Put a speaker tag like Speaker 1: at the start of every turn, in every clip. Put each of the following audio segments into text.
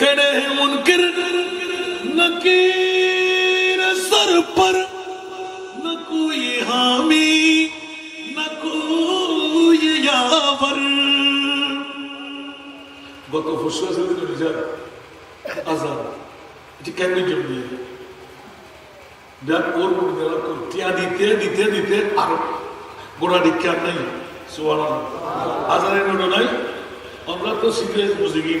Speaker 1: खड़े हैं मुनकर नकीर सर पर न कोई हामी न कोई यावर গত ফুসলা ছেলে তো রিজার আজাদ এটি কেমনি জমি ডাক করব ডাক করব তিয়া দিতে দিতে দিতে আর গোড়া দীক্ষা নাই সোয়াল আজানের নাই আমরা তো সিগারেট বুঝে গিয়ে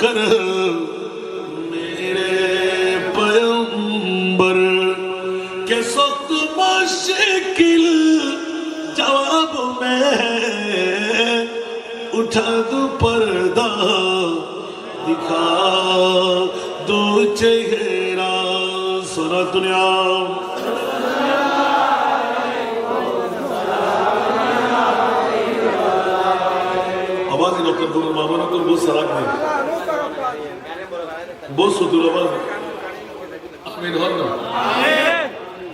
Speaker 1: کر میرے پیمبر کے سخت مشکل جواب میں اٹھا دو پردہ دکھا دو چہرہ سنا دنیا آواز لوکر دور مامانا کو بہت سراک نہیں बहुत सुधुर अपने धन्यवाद